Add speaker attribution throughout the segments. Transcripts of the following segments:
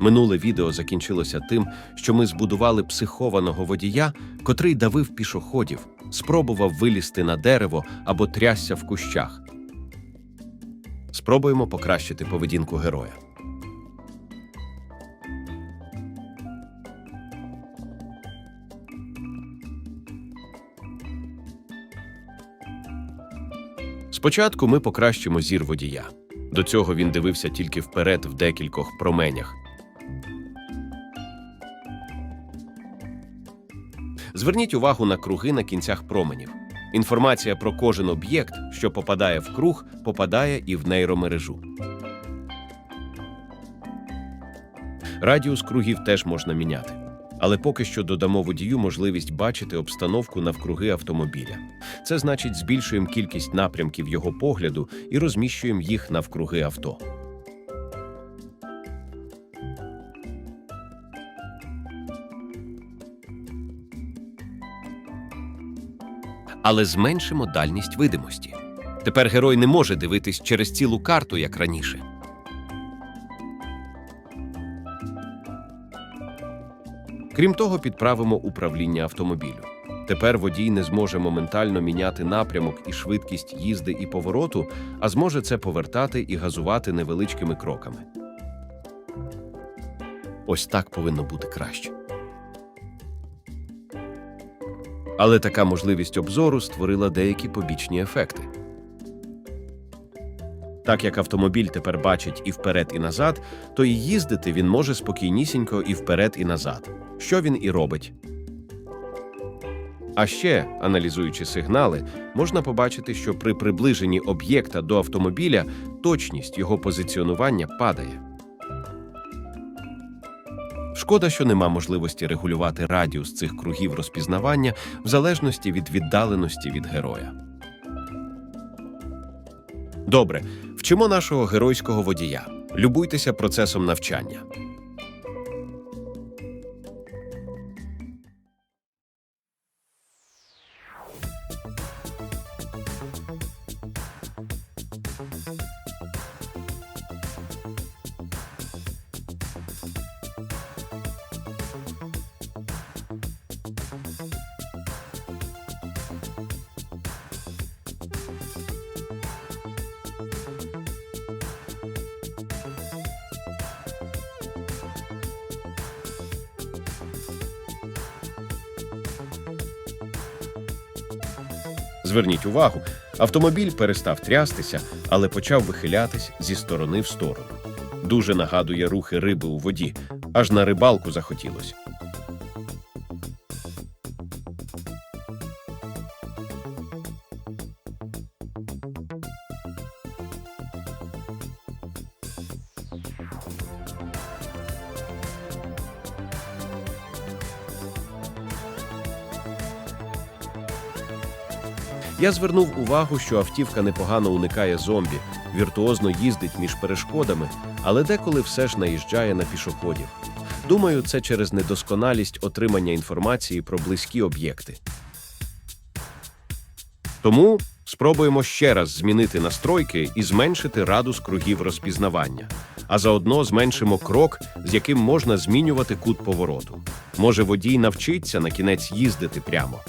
Speaker 1: Минуле відео закінчилося тим, що ми збудували психованого водія, котрий давив пішоходів, спробував вилізти на дерево або трясся в кущах. Спробуємо покращити поведінку героя. Спочатку ми покращимо зір водія. До цього він дивився тільки вперед в декількох променях. Зверніть увагу на круги на кінцях променів. Інформація про кожен об'єкт, що попадає в круг, попадає і в нейромережу. Радіус кругів теж можна міняти. Але поки що додамо водію можливість бачити обстановку навкруги автомобіля. Це значить, збільшуємо кількість напрямків його погляду і розміщуємо їх навкруги авто. Але зменшимо дальність видимості. Тепер герой не може дивитись через цілу карту, як раніше. Крім того, підправимо управління автомобілю. Тепер водій не зможе моментально міняти напрямок і швидкість їзди і повороту, а зможе це повертати і газувати невеличкими кроками. Ось так повинно бути краще. Але така можливість обзору створила деякі побічні ефекти. Так як автомобіль тепер бачить і вперед, і назад, то і їздити він може спокійнісінько і вперед, і назад, що він і робить. А ще, аналізуючи сигнали, можна побачити, що при приближенні об'єкта до автомобіля точність його позиціонування падає. Шкода, що нема можливості регулювати радіус цих кругів розпізнавання в залежності від віддаленості від героя. Добре, вчимо нашого геройського водія. Любуйтеся процесом навчання. Зверніть увагу, автомобіль перестав трястися, але почав вихилятись зі сторони в сторону. Дуже нагадує рухи риби у воді, аж на рибалку захотілося. Я звернув увагу, що автівка непогано уникає зомбі, віртуозно їздить між перешкодами, але деколи все ж наїжджає на пішоходів. Думаю, це через недосконалість отримання інформації про близькі об'єкти. Тому спробуємо ще раз змінити настройки і зменшити радус кругів розпізнавання, а заодно зменшимо крок, з яким можна змінювати кут повороту. Може, водій навчиться на кінець їздити прямо.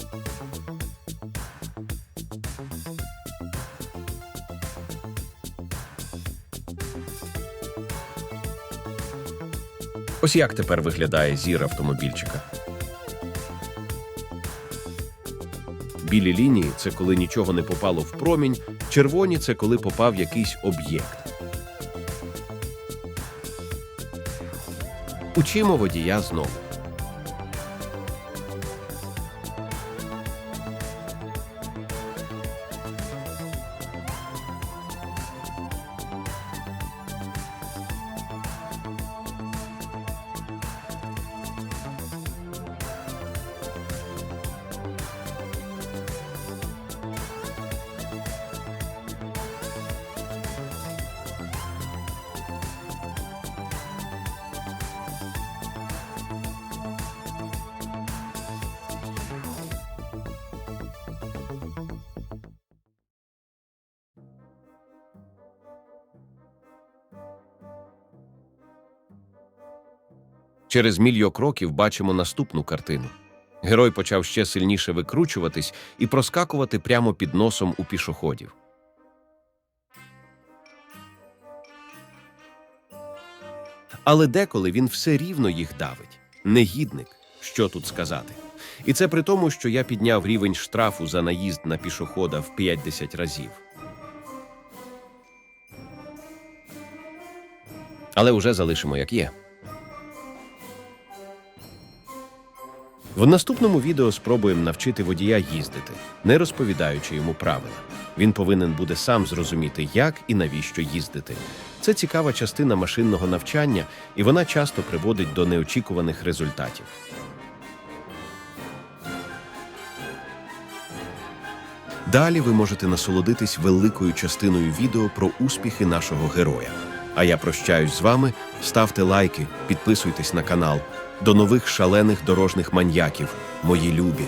Speaker 1: Ось як тепер виглядає зір автомобільчика. Білі лінії це коли нічого не попало в промінь, червоні це коли попав якийсь об'єкт. Учимо водія знову. Через мільйо кроків бачимо наступну картину. Герой почав ще сильніше викручуватись і проскакувати прямо під носом у пішоходів. Але деколи він все рівно їх давить. Негідник, що тут сказати. І це при тому, що я підняв рівень штрафу за наїзд на пішохода в 50 разів. Але вже залишимо як є. В наступному відео спробуємо навчити водія їздити, не розповідаючи йому правила. Він повинен буде сам зрозуміти, як і навіщо їздити. Це цікава частина машинного навчання, і вона часто приводить до неочікуваних результатів. Далі ви можете насолодитись великою частиною відео про успіхи нашого героя. А я прощаюсь з вами. Ставте лайки, підписуйтесь на канал. До нових шалених дорожних маньяків, мої любі.